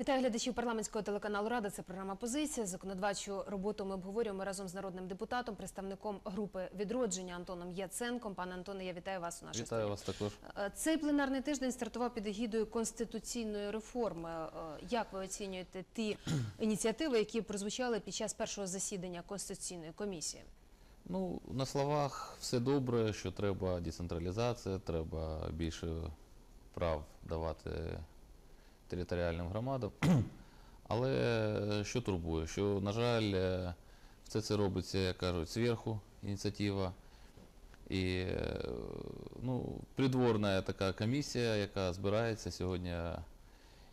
Вітаю глядачів парламентського телеканалу Рада. Це програма Позиція. Законодавчу роботу ми обговорюємо разом з народним депутатом, представником групи відродження Антоном Яценком. Пане Антоне, я вітаю вас у нашій Вітаю студії. вас також. Е, Цей пленарний тиждень стартував під егідою конституційної реформи. Е, Як ви оцінюєте ті ініціативи, які прозвучали під час першого засідання конституційної комісії? Ну, на словах все добре, що треба децентралізація, треба більше прав давати територіальним громадам. Але що турбує? Що, на жаль, е, все це робиться, як кажуть, зверху ініціатива. І е, ну, придворна така комісія, яка збирається сьогодні.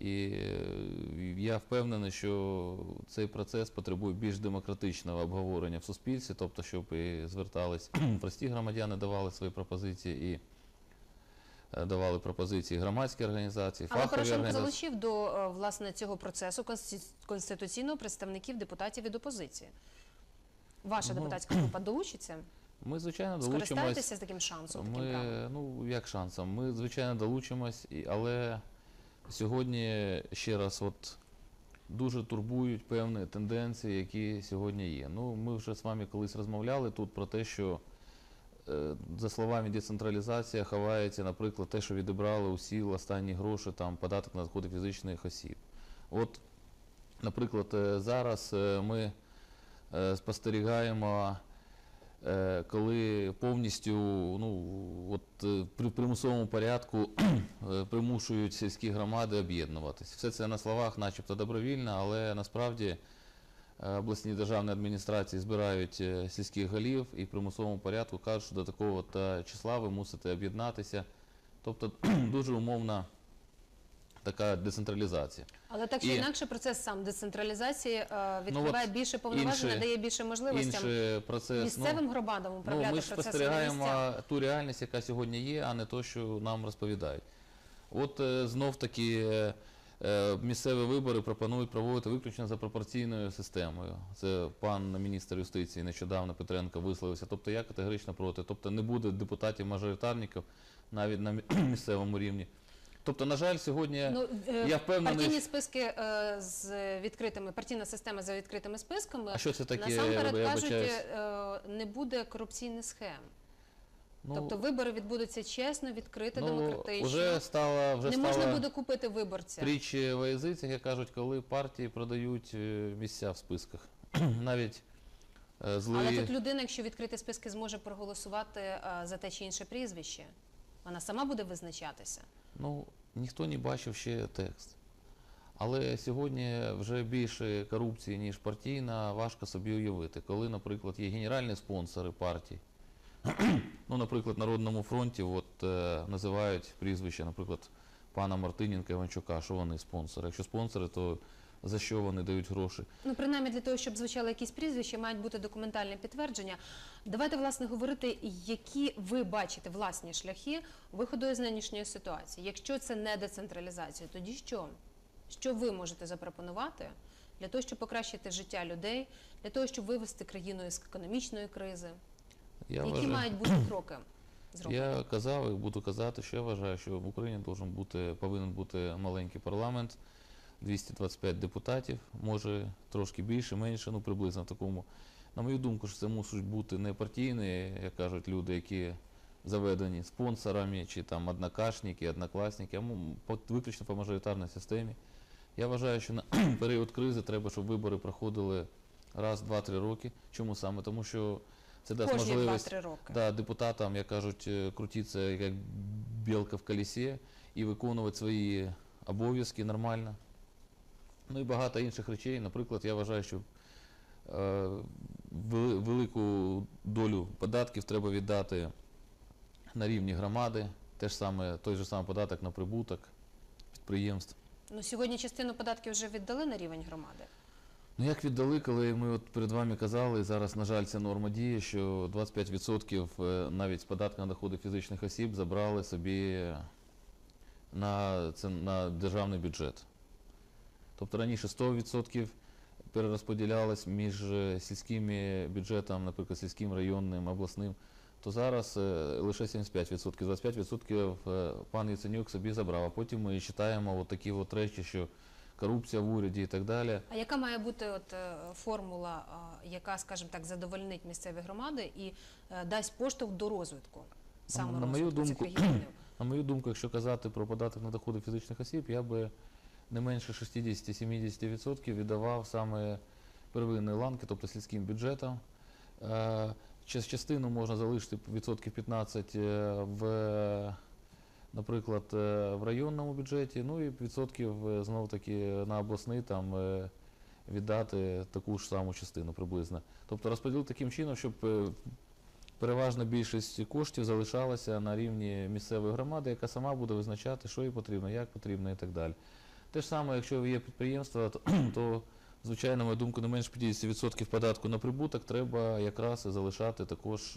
І е, я впевнений, що цей процес потребує більш демократичного обговорення в суспільстві, тобто, щоб і звертались прості громадяни, давали свої пропозиції і е, давали пропозиції громадські організації, Але фахові Порошенко організації. залучив до е, власне цього процесу конститу- конституційного представників депутатів від опозиції. Ваша Ну, депутатська група долучиться? Ми, звичайно, долучимось. Скористаєтеся з таким шансом, таким? Ми, ну, як шансом? Ми, звичайно, долучимось, але сьогодні ще раз от дуже турбують певні тенденції, які сьогодні є. Ну, ми вже з вами колись розмовляли тут про те, що е, за словами децентралізація ховається, наприклад, те, що відібрали у сіл останні гроші, там податок на доходи фізичних осіб. От, наприклад, е, зараз е, ми е, спостерігаємо е, коли повністю ну, от, е, при примусовому порядку е, примушують сільські громади об'єднуватись. Все це на словах начебто добровільно, але насправді е, обласні державні адміністрації збирають е, сільських голів і в примусовому порядку кажуть, що до такого та числа ви мусите об'єднатися. Тобто дуже умовна така децентралізація. Але так чи І- інакше процес сам децентралізації е, відкриває Ну, більше повноважень, надає більше можливостям процес. місцевим громадам Ну, управляти ми ж спостерігаємо ту реальність, яка сьогодні є, а не то, що нам розповідають. От е, знов таки е, е, місцеві вибори пропонують проводити виключно за пропорційною системою. Це пан міністр юстиції нещодавно Петренко висловився. Тобто я категорично проти. Тобто не буде депутатів-мажоритарників навіть на місцевому рівні. Тобто, на жаль, сьогодні Ну, е, я впевнений, партійні списки е, з відкритими, партійна система за відкритими списками. А що це таке? Насамперед Я кажуть, е, не буде корупційних схем. Ну, тобто вибори відбудуться чесно, відкрито, ну, демократично. вже стала, вже не можна буде купити виборця. Притчі в язицях, як кажуть, коли партії продають е, місця в списках. Навіть е. Але тут людина, якщо відкрити списки, зможе проголосувати е, за те чи інше прізвище. Вона сама буде визначатися. Ну, ніхто не бачив ще текст. Але сьогодні вже більше корупції, ніж партійна, важко собі уявити. Коли, наприклад, є генеральні спонсори партій. Ну, наприклад, Народному фронті от, е, називають прізвище, наприклад, пана Мартиненка Іванчука, що вони спонсори. Якщо спонсори, то за що вони дають гроші? Ну, принаймні для того, щоб звучали якісь прізвища, мають бути документальні підтвердження. Давайте, власне, говорити, які ви бачите власні шляхи виходу із нинішньої ситуації. Якщо це не децентралізація, тоді що? Що ви можете запропонувати для того, щоб покращити життя людей, для того, щоб вивести країну із економічної кризи? Я які вважаю- мають бути кроки зроблені? Я казав і буду казати, що я вважаю, що в Україні бути, повинен бути маленький парламент, 225 депутатів, може трошки більше, менше, ну приблизно в такому. На мою думку, що це мусять бути не партійні, як кажуть люди, які заведені спонсорами чи там однокашники, однокласники, а виключно по мажоритарній системі. Я вважаю, що на період кризи треба, щоб вибори проходили раз, два-три роки. Чому саме? Тому що це дасть Кожні можливість роки. Да, депутатам, як кажуть, е, крутитися як білка в колесі і виконувати свої обов'язки нормально. Ну і багато інших речей. Наприклад, я вважаю, що е, велику долю податків треба віддати на рівні громади, те ж саме, той же самий податок на прибуток підприємств. Ну, сьогодні частину податків вже віддали на рівень громади. Ну як віддали, коли ми от перед вами казали, зараз, на жаль, ця норма діє, що 25% е, навіть з податку на доходи фізичних осіб забрали собі на, це, на державний бюджет. Тобто раніше 100% перерозподілялось між е, сільськими бюджетами, наприклад, сільським, районним, обласним, то зараз е, лише 75%. 25% е, пан Яценюк собі забрав. А потім ми читаємо от такі от речі, що корупція в уряді і так далі. А яка має бути от е, формула, е, яка, скажімо так, задовольнить місцеві громади і е, дасть поштовх до розвитку саме на мою цих думку, регіонів? На мою думку, якщо казати про податок на доходи фізичних осіб, я би не менше 60-70% віддавав саме первинної ланки, тобто сільським бюджетам. Частину можна залишити відсотків 15 е, в, наприклад, е, в районному бюджеті, ну і відсотків е, знову таки на обласний там е, віддати таку ж саму частину приблизно. Тобто розподілити таким чином, щоб переважна більшість коштів залишалася на рівні місцевої громади, яка сама буде визначати, що їй потрібно, як потрібно і так далі. Те ж саме, якщо є підприємства, то, звичайно, мою думку, не менше 50% податку на прибуток треба якраз залишати також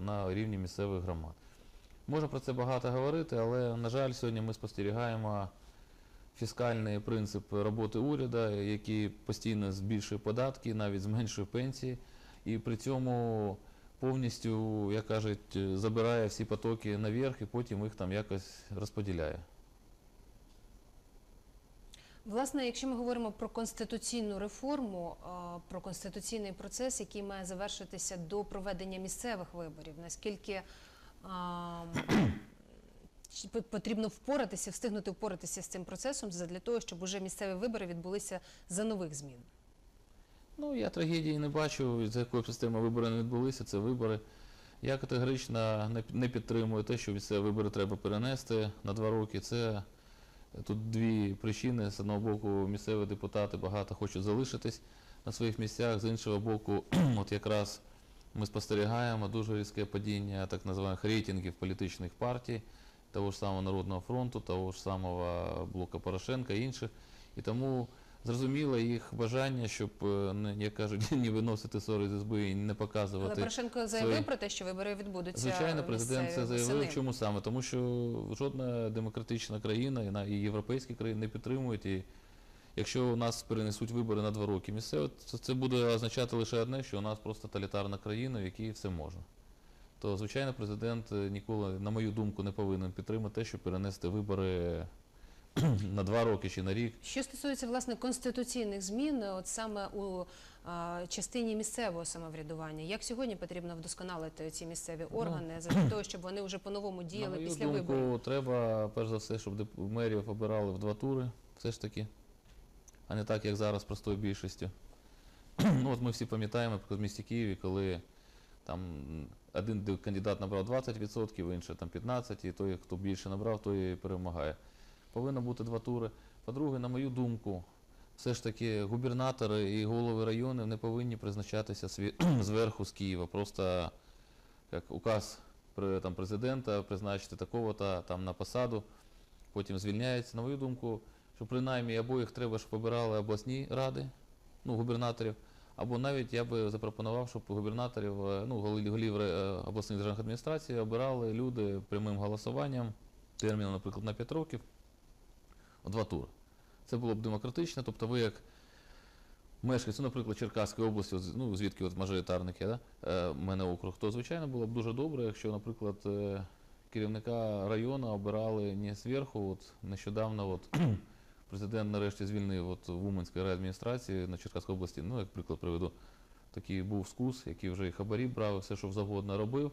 на рівні місцевих громад. Можна про це багато говорити, але, на жаль, сьогодні ми спостерігаємо фіскальний принцип роботи уряду, який постійно збільшує податки, навіть зменшує пенсії, і при цьому повністю, як кажуть, забирає всі потоки наверх і потім їх там якось розподіляє. Власне, якщо ми говоримо про конституційну реформу, про конституційний процес, який має завершитися до проведення місцевих виборів, наскільки потрібно впоратися, встигнути впоратися з цим процесом для того, щоб уже місцеві вибори відбулися за нових змін? Ну, я трагедії не бачу, за якою системою вибори не відбулися, це вибори. Я категорично не, підтримую те, що ці вибори треба перенести на два роки. Це тут дві причини. З одного боку, місцеві депутати багато хочуть залишитись на своїх місцях, з іншого боку, от якраз ми спостерігаємо дуже різке падіння так називаних рейтингів політичних партій, того ж самого Народного фронту, того ж самого блока Порошенка і інших. І тому зрозуміло їх бажання, щоб, е, як кажуть, не виносити ссори з ізби і не показувати. Але. Порошенко заявив свої- про те, що вибори відбудуться. Звичайно, президент це заявив. Чому саме? Тому що жодна демократична країна і європейські країни не підтримують. І якщо у нас перенесуть вибори на два роки місцево, то це буде означати лише одне, що у нас просто тоталітарна країна, в якій все можна. То, звичайно, президент е, ніколи, на мою думку, не повинен підтримати те, щоб перенести вибори на два роки чи на рік. Що стосується власне конституційних змін, от саме у а, частині місцевого самоврядування, як сьогодні потрібно вдосконалити ці місцеві органи для того, щоб вони вже по-новому діяли мою після думку, виборів? треба, перш за все, щоб мерів обирали в два тури, все ж таки, а не так, як зараз простою більшістю. ну, от ми всі пам'ятаємо, наприклад, в місті Києві, коли там один кандидат набрав 20%, інший там 15%, і той, хто більше набрав, той перемагає. Повинно бути два тури. По-друге, на мою думку, все ж таки губернатори і голови районів не повинні призначатися зверху з Києва. Просто як указ там, президента призначити такого-то там на посаду, потім звільняється. На мою думку, що принаймні або їх треба, щоб обирали обласні ради, ну, губернаторів, або навіть я би запропонував, щоб губернаторів, е, ну, голів, е, обласних державних адміністрацій обирали люди прямим голосуванням, терміном, наприклад, на 5 років, два тури. Це було б демократично, тобто ви як мешканець, ну, наприклад, Черкаської області, ну, звідки от мажоритарники, да? е, в мене округ, то звичайно було б дуже добре, якщо, наприклад, керівника району обирали не зверху. От нещодавно от, президент нарешті звільнив от, в Уманській райадміністрації на Черкаській області, ну, як приклад приведу, такий був скус, який вже і хабарі брав, все, що завгодно робив.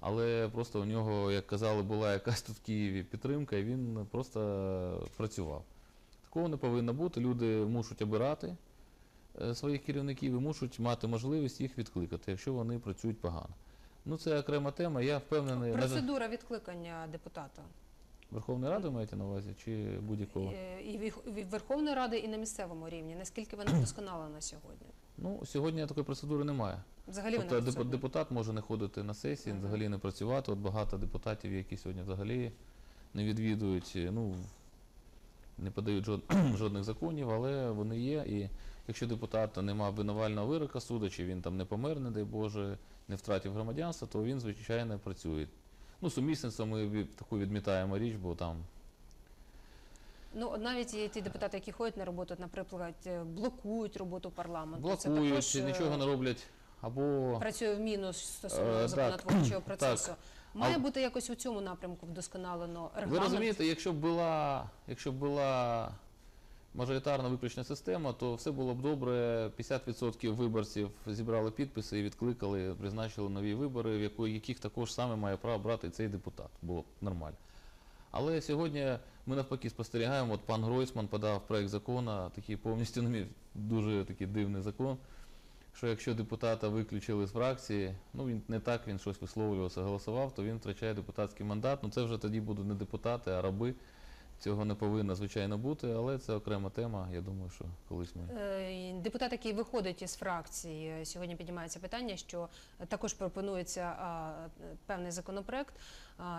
Але просто у нього, як казали, була якась тут в Києві підтримка, і він просто працював. Такого не повинно бути. Люди мушуть обирати е, своїх керівників і мушуть мати можливість їх відкликати, якщо вони працюють погано. Ну, це окрема тема. Я впевнений, Процедура відкликання депутата Верховної Ради маєте на увазі чи будь-якого? Е, і від- Верховної Ради, і на місцевому рівні. Наскільки вона вдосконалена сьогодні? Ну, сьогодні такої процедури немає. Взагалі вона Тобто деп- депутат може не ходити на сесії, Мгм. взагалі не працювати. От багато депутатів, які сьогодні взагалі не відвідують, е, ну, не подають жод- жодних законів, але вони є. І якщо депутата нема обвинувального вирока суду, чи він там не помер, не дай Боже, не втратив громадянства, то він, звичайно, працює. Ну, сумісництво ми таку відмітаємо річ, бо там Ну навіть і ті депутати, які ходять на роботу, наприклад, е, блокують роботу парламенту. Блокують, також, е, нічого не роблять. Або працює в мінус Е, стосовно так, законотворчого процесу. так. Має А- бути якось у цьому напрямку вдосконалено Ви розумієте, якщо б була, якщо була мажоритарна виключна система, то все було б добре. 50% виборців зібрали підписи і відкликали, призначили нові вибори, в яких також саме має право брати цей депутат. Було б нормально. Але сьогодні ми навпаки спостерігаємо, от пан Гройсман подав проект закону, такий повністю на мій дуже такий дивний закон, що якщо депутата виключили з фракції, ну він не так, він щось висловлювався, голосував, то він втрачає депутатський мандат. Ну це вже тоді будуть не депутати, а раби. Цього не повинно, звичайно, бути, але це окрема тема. Я думаю, що колись ми. Е, Депутат, який виходить із фракції, е, сьогодні піднімається питання, що також пропонується певний законопроект,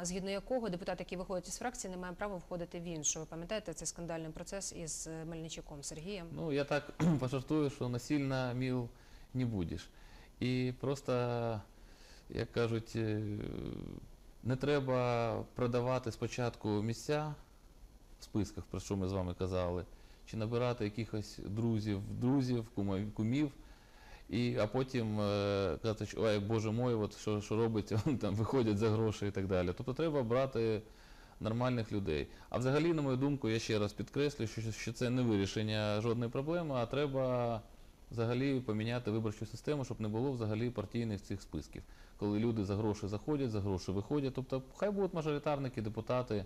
згідно якого депутат, який виходить із фракції, не має права входити в іншу. Ви пам'ятаєте, це скандальний процес із е, Мельничуком Сергієм. Ну, я так пожартую, що насильно міл не будеш. І просто, як кажуть, не треба продавати спочатку місця списках, про що ми з вами казали, чи набирати якихось друзів, друзів, кумів. І, а потім е, казати, що ой, боже мой, от що, що робить, там виходять за гроші і так далі. Тобто треба брати нормальних людей. А взагалі, на мою думку, я ще раз підкреслюю, що, що це не вирішення жодної проблеми, а треба взагалі поміняти виборчу систему, щоб не було взагалі партійних цих списків. Коли люди за гроші заходять, за гроші виходять. Тобто, хай будуть мажоритарники, депутати,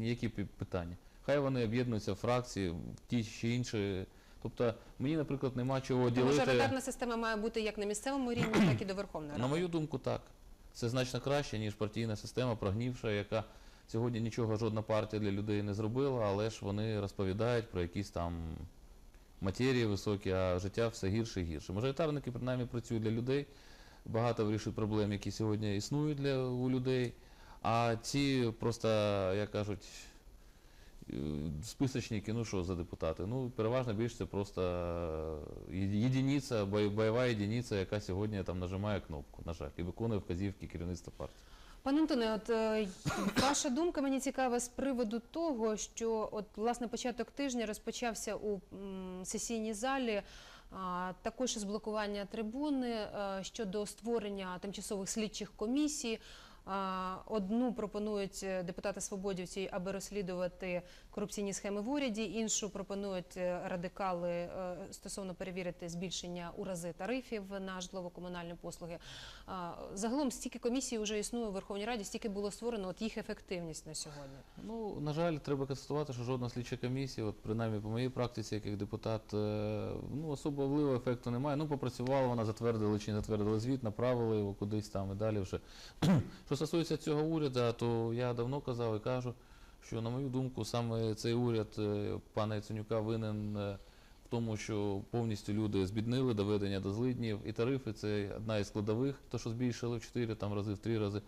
які питання. Хай вони об'єднуються в фракції, в ті чи інші. Тобто, мені, наприклад, нема чого Тобто ділити. мажоритарна система має бути як на місцевому рівні, так і до Верховної На мою думку, так. Це значно краще, ніж партійна система, прогнівша, яка сьогодні нічого жодна партія для людей не зробила, але ж вони розповідають про якісь там матерії високі, а життя все гірше і гірше. Мажоритарники принаймні працюють для людей, багато вирішують проблем, які сьогодні існують для, у людей. А ці просто, як кажуть, списочники, ну що за депутати? Ну, переважно більше це просто е, єдиниця, бой- бойова єдиниця, яка сьогодні там нажимає кнопку, на жаль, і виконує вказівки керівництва партії. Пане Антоне, от е, ваша думка мені цікава з приводу того, що от власне початок тижня розпочався у сесійній залі. а, Також із блокування трибуни е, щодо створення тимчасових слідчих комісій. Одну пропонують е, депутати свободівці, аби розслідувати корупційні схеми в уряді, іншу пропонують е, радикали е, стосовно перевірити збільшення у рази тарифів на житлово-комунальні послуги. Загалом стільки комісій вже існує у Верховній Раді, стільки було створено, от їх ефективність на сьогодні. Ну, на жаль, треба констатувати, що жодна слідча комісія, от принаймні по моїй практиці, як депутат, е, ну, особливого ефекту немає. Ну, попрацювала вона, затвердили чи не затвердили звіт, направили його кудись там і далі вже. Що стосується цього уряду, то я давно казав і кажу, що, на мою думку, саме цей уряд е, пана Яценюка винен е, в тому, що повністю люди збіднили доведення до злиднів, і тарифи це одна із складових, то що збільшили в 4 там, рази, в 3 рази.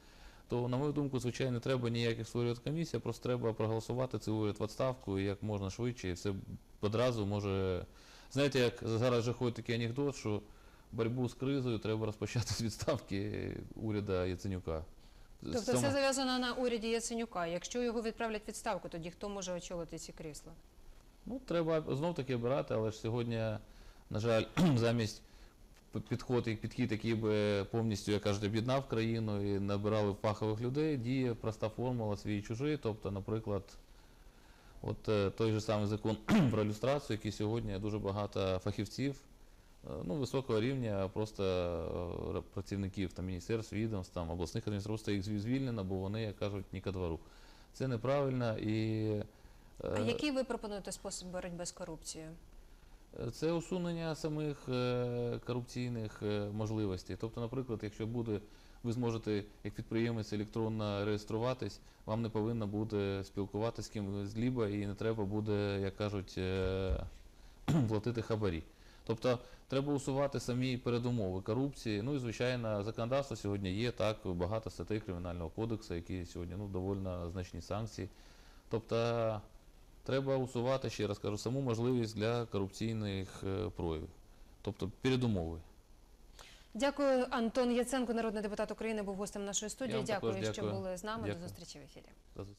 То, на мою думку, звичайно, не треба ніяких створювати комісій, а просто треба проголосувати цей уряд в відставку і як можна швидше, і все одразу може. Знаєте, як зараз же ходить такий анекдот, що боротьбу з кризою треба розпочати з відставки уряду Яценюка. Тобто цього- все зав'язано на уряді Яценюка. Якщо його відправлять відставку, тоді хто може очолити ці крісла? Ну, треба знов таки обирати, але ж сьогодні, на жаль, замість підход, підхід, який би повністю, як кажуть, об'єднав країну і набирали фахових людей, діє проста формула свій і чужий. Тобто, наприклад, от е, той же самий закон про ілюстрацію, який сьогодні дуже багато фахівців, ну, високого рівня, просто е, працівників там, міністерств, відомств, там, обласних адміністрацій, просто їх звільнено, бо вони, як кажуть, ні ко двору. Це неправильно і. А е, який ви пропонуєте спосіб боротьби з корупцією? Це усунення самих е, корупційних е, можливостей. Тобто, наприклад, якщо буде, ви зможете як підприємець електронно реєструватись, вам не повинно буде спілкуватися з ким зліба і не треба буде, як кажуть, е, платити хабарі. Тобто треба усувати самі передумови корупції. Ну і звичайно, законодавство сьогодні є так, багато статей кримінального кодексу, які сьогодні ну, доволі значні санкції. Тобто треба усувати, ще раз кажу, саму можливість для корупційних е, проявів. Тобто передумови. Дякую, Антон Яценко, народний депутат України, був гостем нашої студії. Також Дякую, що були з нами. До зустрічі в ефірі.